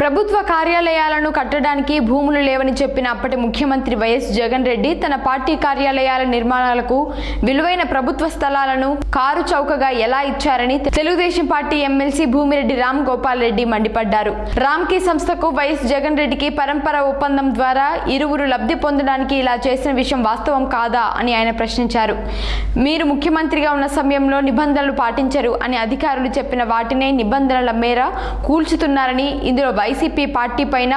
ప్రభుత్వ కార్యాలయాలను కట్టడానికి భూములు లేవని చెప్పిన అప్పటి ముఖ్యమంత్రి వైఎస్ జగన్ రెడ్డి తన పార్టీ కార్యాలయాల నిర్మాణాలకు విలువైన ప్రభుత్వ స్థలాలను కారు చౌకగా ఎలా ఇచ్చారని తెలుగుదేశం పార్టీ ఎమ్మెల్సీ భూమిరెడ్డి రామ్ గోపాల్ రెడ్డి మండిపడ్డారు. రామ్కీ సంస్థకు వైఎస్ జగన్ రెడ్డికి పరంపర ఒప్పందం ద్వారా ఇరువురు లబ్ధి పొందడానికి ఇలా చేసిన విషయం వాస్తవం కాదా అని ఆయన ప్రశ్నించారు. మీరు ముఖ్యమంత్రిగా ఉన్న సమయంలో నిబంధనలు పాటించరు అని అధికారులు చెప్పిన వాటినే నిబంధనల మేర కూల్చుతున్నారని ఇందులో వైసీపీ పార్టీ పైన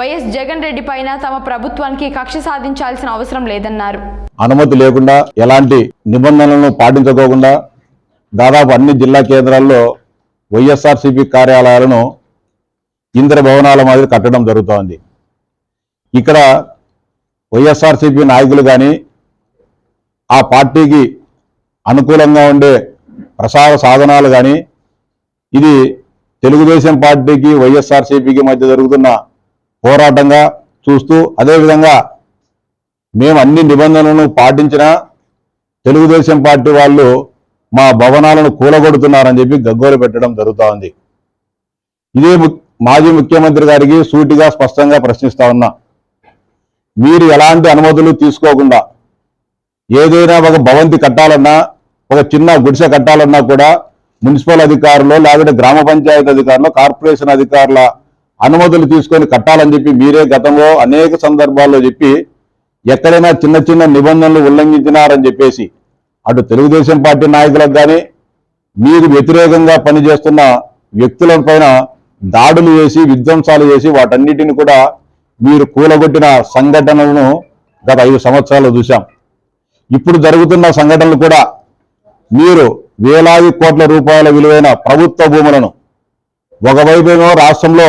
వైఎస్ జగన్ రెడ్డి పైన తమ ప్రభుత్వానికి కక్ష సాధించాల్సిన అవసరం లేదన్నారు. అనుమతి లేకుండా ఎలాంటి నిబంధనలను పాటించుకోకుండా దాదాపు అన్ని జిల్లా కేంద్రాల్లో వైఎస్ఆర్సీపీ కార్యాలయాలను ఇంద్ర భవనాల మాదిరి కట్టడం జరుగుతోంది. ఇక్కడ వైఎస్ఆర్సీపీ నాయకులు కానీ ఆ పార్టీకి అనుకూలంగా ఉండే ప్రసార సాధనాలు కానీ ఇది తెలుగుదేశం పార్టీకి వైఎస్ఆర్సీపీకి మధ్య జరుగుతున్న పోరాటంగా చూస్తూ అదేవిధంగా మేము అన్ని నిబంధనలను పాటించినా తెలుగుదేశం పార్టీ వాళ్ళు మా భవనాలను కూలగొడుతున్నారని చెప్పి గగ్గోలు పెట్టడం జరుగుతూ ఉంది ఇదే ము- మాజీ ముఖ్యమంత్రి గారికి సూటిగా స్పష్టంగా ప్రశ్నిస్తా ఉన్నా. మీరు ఎలాంటి అనుమతులు తీసుకోకుండా ఏదైనా ఒక భవంతి కట్టాలన్నా ఒక చిన్న గుడిసె కట్టాలన్నా కూడా మున్సిపల్ అధికారులు లేకపోతే గ్రామ పంచాయతీ అధికారులు కార్పొరేషన్ అధికారుల అనుమతులు తీసుకొని కట్టాలని చెప్పి మీరే గతంలో అనేక సందర్భాల్లో చెప్పి ఎక్కడైనా చిన్న చిన్న నిబంధనలు ఉల్లంఘించినారని చెప్పేసి అటు తెలుగుదేశం పార్టీ నాయకులకు కానీ మీరు వ్యతిరేకంగా పనిచేస్తున్న వ్యక్తుల పైన దాడులు చేసి విధ్వంసాలు చేసి వాటన్నిటిని కూడా మీరు కూలగొట్టిన సంఘటనలను గత ఐదు సంవత్సరాలు చూశాం. ఇప్పుడు జరుగుతున్న సంఘటనలు కూడా మీరు వేలాది కోట్ల రూపాయల విలువైన ప్రభుత్వ భూములను ఒకవైపేమో రాష్ట్రంలో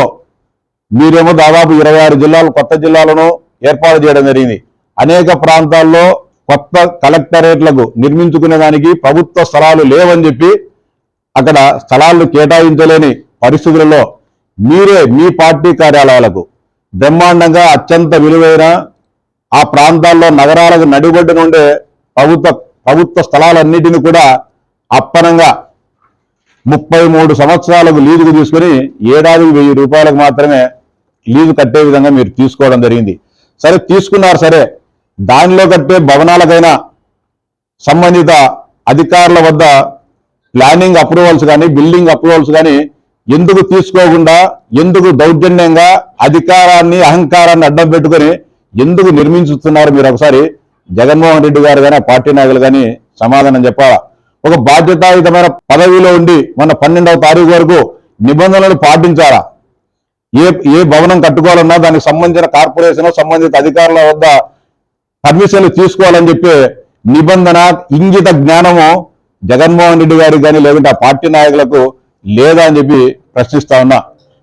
మీరేమో దాదాపు ఇరవై ఆరు జిల్లాలు కొత్త జిల్లాలను ఏర్పాటు చేయడం జరిగింది. అనేక ప్రాంతాల్లో కొత్త కలెక్టరేట్లకు నిర్మించుకునే దానికి ప్రభుత్వ స్థలాలు లేవని చెప్పి అక్కడ స్థలాలను కేటాయించలేని పరిస్థితులలో మీరే మీ పార్టీ కార్యాలయాలకు బ్రహ్మాండంగా అత్యంత విలువైన ఆ ప్రాంతాల్లో నగరాలకు నడిబొడ్డున ఉండే ప్రభుత్వ ప్రభుత్వ స్థలాలన్నిటిని కూడా అప్పనంగా ముప్పై మూడు సంవత్సరాలకు లీజుకు తీసుకుని ఏడాదికి వెయ్యి రూపాయలకు మాత్రమే లీజు కట్టే విధంగా మీరు తీసుకోవడం జరిగింది. సరే తీసుకున్నారు సరే. దానిలో కట్టే భవనాలకైనా సంబంధిత అధికారుల వద్ద ప్లానింగ్ అప్రూవల్స్ కానీ బిల్డింగ్ అప్రూవల్స్ కానీ ఎందుకు తీసుకోకుండా ఎందుకు దౌర్జన్యంగా అధికారాన్ని అహంకారాన్ని అడ్డం పెట్టుకొని ఎందుకు నిర్మించుతున్నారు మీరు ఒకసారి? జగన్మోహన్ రెడ్డి గారు కానీ పార్టీ నాయకులు కానీ సమాధానం చెప్పాలా? ఒక బాధ్యతాయుతమైన పదవిలో ఉండి మన పన్నెండవ తారీఖు వరకు నిబంధనలు పాటించారా? ఏ ఏ భవనం కట్టుకోవాలన్నా దానికి సంబంధించిన కార్పొరేషన్ సంబంధిత అధికారుల వద్ద పర్మిషన్లు తీసుకోవాలని చెప్పి నిబంధన ఇంగిత జ్ఞానము జగన్మోహన్ రెడ్డి గారికి కానీ లేకుంటే ఆ పార్టీ నాయకులకు లేదా అని చెప్పి ప్రశ్నిస్తా ఉన్నా.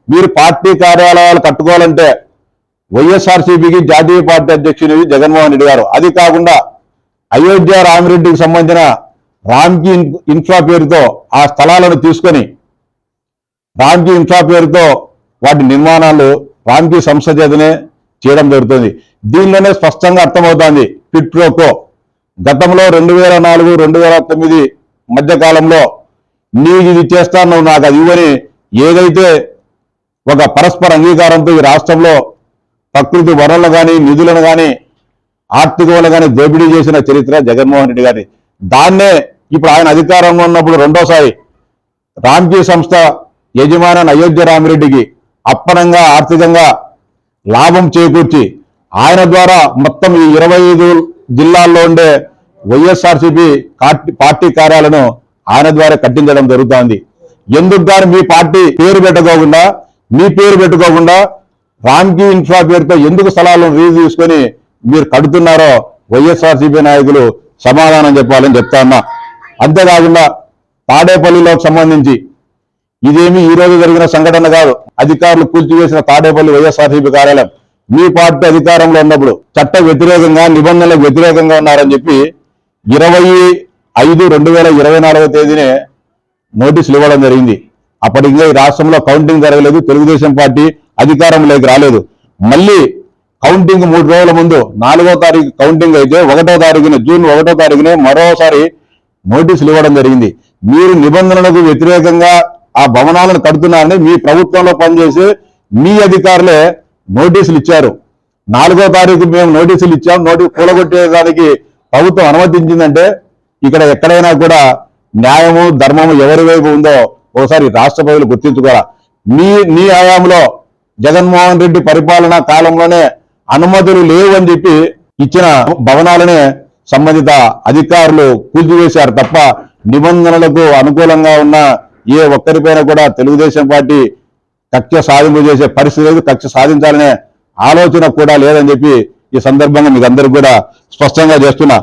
మీరు పార్టీ కార్యాలయాలు కట్టుకోవాలంటే వైఎస్ఆర్సీపీకి జాతీయ పార్టీ అధ్యక్షుడు జగన్మోహన్ రెడ్డి గారు. అది కాకుండా అయోధ్య రామిరెడ్డికి సంబంధించిన రామ్జీ ఇన్ఫ్రా పేరుతో ఆ స్థలాలను తీసుకొని రామ్జీ ఇన్ఫ్రా పేరుతో వాటి నిర్మాణాలు రామ్జీ సంస్థ చేతనే చేయడం జరుగుతుంది. దీనిలోనే స్పష్టంగా అర్థమవుతోంది పిట్రోకో. ప్రోకో గతంలో రెండు వేల నాలుగు రెండు వేల తొమ్మిది మధ్యకాలంలో నీకు ఇది చేస్తాను నాకు అది ఇవ్వని ఏదైతే ఒక పరస్పర అంగీకారంతో ఈ రాష్ట్రంలో ప్రకృతి వనరులను కానీ నిధులను కానీ ఆర్థిక వనరులు కానీ దోపిడీ చేసిన చరిత్ర జగన్మోహన్ రెడ్డి గారి దాన్నే ఇప్పుడు ఆయన అధికారంలో ఉన్నప్పుడు రెండోసారి రామ్జీ సంస్థ యజమాని అయోధ్య రామిరెడ్డికి అప్పనంగా ఆర్థికంగా లాభం చేకూర్చి ఆయన ద్వారా మొత్తం ఈ ఇరవై ఐదు జిల్లాల్లో ఉండే వైఎస్ఆర్సీపీ పార్టీ కార్యాలను ఆయన ద్వారా కట్టించడం జరుగుతోంది. ఎందుకు కానీ మీ పార్టీ పేరు పెట్టుకోకుండా మీ పేరు పెట్టుకోకుండా రామ్కి ఇన్ఫ్రా పేరుతో ఎందుకు స్థలాలను రీజు తీసుకొని మీరు కడుతున్నారో వైఎస్ఆర్సీపీ నాయకులు సమాధానం చెప్పాలని చెప్తా ఉన్నా. అంతేకాకుండా తాడేపల్లిలోకి సంబంధించి ఇదేమి ఈ రోజు జరిగిన సంఘటన కాదు. అధికారులు కూల్చివేసిన తాడేపల్లి వైఎస్ఆర్సీపీ కార్యాలయం. మీ పార్టీ అధికారంలో ఉన్నప్పుడు చట్ట వ్యతిరేకంగా నిబంధనలకు వ్యతిరేకంగా ఉన్నారని చెప్పి ఇరవై ఐదు రెండు వేల ఇరవై నాలుగో తేదీనే నోటీసులు ఇవ్వడం జరిగింది. అప్పటి ఇంకా ఈ రాష్ట్రంలో కౌంటింగ్ జరగలేదు. తెలుగుదేశం పార్టీ అధికారంలోకి రాలేదు. మళ్ళీ కౌంటింగ్ మూడు రోజుల ముందు నాలుగో తారీఖు కౌంటింగ్ అయితే ఒకటో తారీఖున జూన్ ఒకటో తారీఖునే మరోసారి నోటీసులు ఇవ్వడం జరిగింది. మీరు నిబంధనలకు వ్యతిరేకంగా ఆ భవనాలను కడుతున్నారని మీ ప్రభుత్వంలో పనిచేసే మీ అధికారులే నోటీసులు ఇచ్చారు. నాలుగో తారీఖు మేము నోటీసులు ఇచ్చాం. నోటీసు కూలగొట్టేదానికి ప్రభుత్వం అనుమతించిందంటే ఇక్కడ ఎక్కడైనా కూడా న్యాయము ధర్మము ఎవరి వైపు ఉందో ఒకసారి రాష్ట్ర ప్రజలు గుర్తించుకోరా మీ నీ హయాంలో జగన్మోహన్ రెడ్డి పరిపాలనా కాలంలోనే అనుమతులు లేవు అని చెప్పి ఇచ్చిన భవనాలనే సంబంధిత అధికారులు కూల్చివేశారు తప్ప నిబంధనలకు అనుకూలంగా ఉన్న ఏ ఒక్కరిపైన కూడా తెలుగుదేశం పార్టీ కక్ష సాధింపు చేసే పరిస్థితి లేదు. కక్ష సాధించాలనే ఆలోచన కూడా లేదని చెప్పి ఈ సందర్భంగా మీకు అందరికి కూడా స్పష్టంగా చేస్తున్నా.